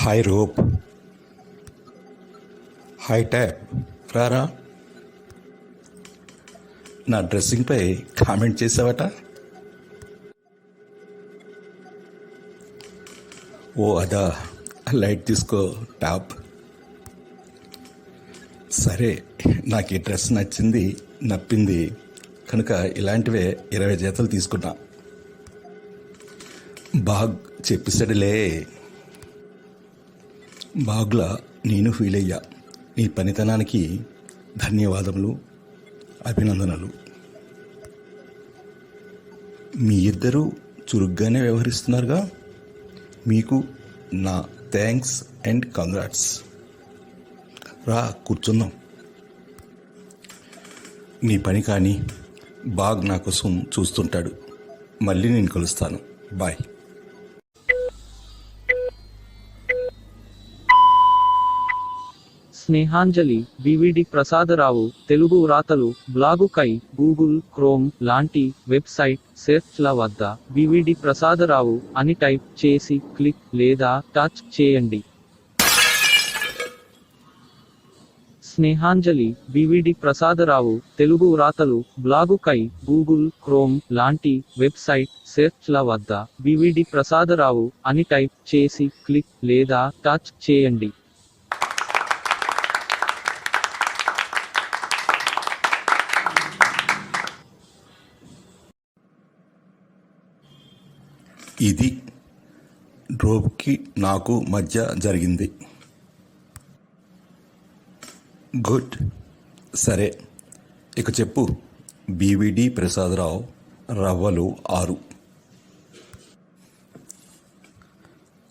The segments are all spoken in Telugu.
హాయ్ రూప్ హాయ్ ట్యాప్ రారా? నా డ్రెస్సింగ్పై కామెంట్ చేసావట? ఓ అదా. లైట్ తీసుకో టాప్ సరే నాకు ఈ డ్రెస్ నచ్చింది నప్పింది. కనుక ఇలాంటివే ఇరవై జతలు తీసుకున్నా బాగ్ చెప్పిసడిలే బాగ్లా నేను ఫీల్ అయ్యా నీ పనితనానికి ధన్యవాదములు అభినందనలు. మీ ఇద్దరూ చురుగ్గానే వ్యవహరిస్తున్నారుగా? మీకు నా థ్యాంక్స్ అండ్ కంగ్రాట్స్. రా కూర్చుందాం. నీ పని కానీ బాగ్ నా కోసం చూస్తుంటాడు. మళ్ళీ నేను కలుస్తాను. బాయ్. స్నేహాంజలి బివిడి ప్రసాదరావు తెలుగు వ్రాతలు బ్లాగు కై గూగుల్ క్రోమ్ లాంటి వెబ్సైట్ సెర్చ్ల వద్ద బివిడి ప్రసాదరావు అని టైప్ చేసి క్లిక్ లేదా టచ్ చేయండి. స్నేహాంజలి బివిడి ప్రసాదరావు తెలుగు వ్రాతలు బ్లాగు కై గూగుల్ క్రోమ్ లాంటి వెబ్సైట్ సెర్చ్ల వద్ద బివిడి ప్రసాదరావు అని టైప్ చేసి క్లిక్ లేదా టచ్ చేయండి. ఇది డ్రోప్కి నాకు మధ్య జరిగింది. గుడ్. సరే. ఇక చెప్పు. బీవీడి ప్రసాదరావు రవ్వలు ఆరు.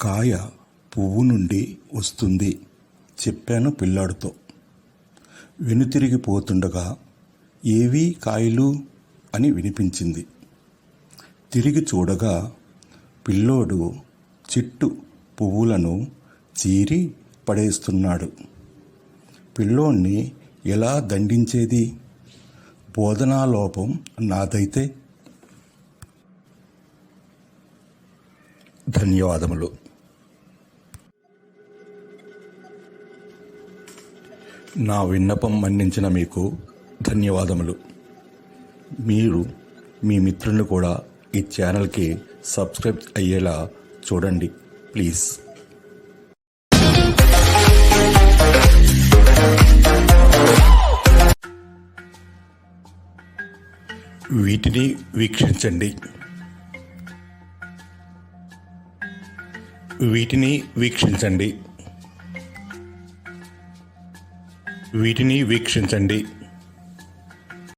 కాయ పువ్వు నుండి వస్తుంది. చెప్పాను పిల్లాడితో. వెనుతిరిగిపోతుండగా ఏవీ కాయలు అని వినిపించింది. తిరిగి చూడగా పిల్లోడు చిట్టు పువ్వులను చీరి పడేస్తున్నాడు. పిల్లోణ్ణి ఎలా దండించేది? బోధనాలోపం నాదైతే. ధన్యవాదములు. నా విన్నపం మన్నించిన మీకు ధన్యవాదములు. మీరు మీ మిత్రులను కూడా ఈ ఛానల్కి సబ్స్క్రైబ్ అయ్యేలా చూడండి ప్లీజ్. వీటిని వీక్షించండి. వీటిని వీక్షించండి. వీటిని వీక్షించండి.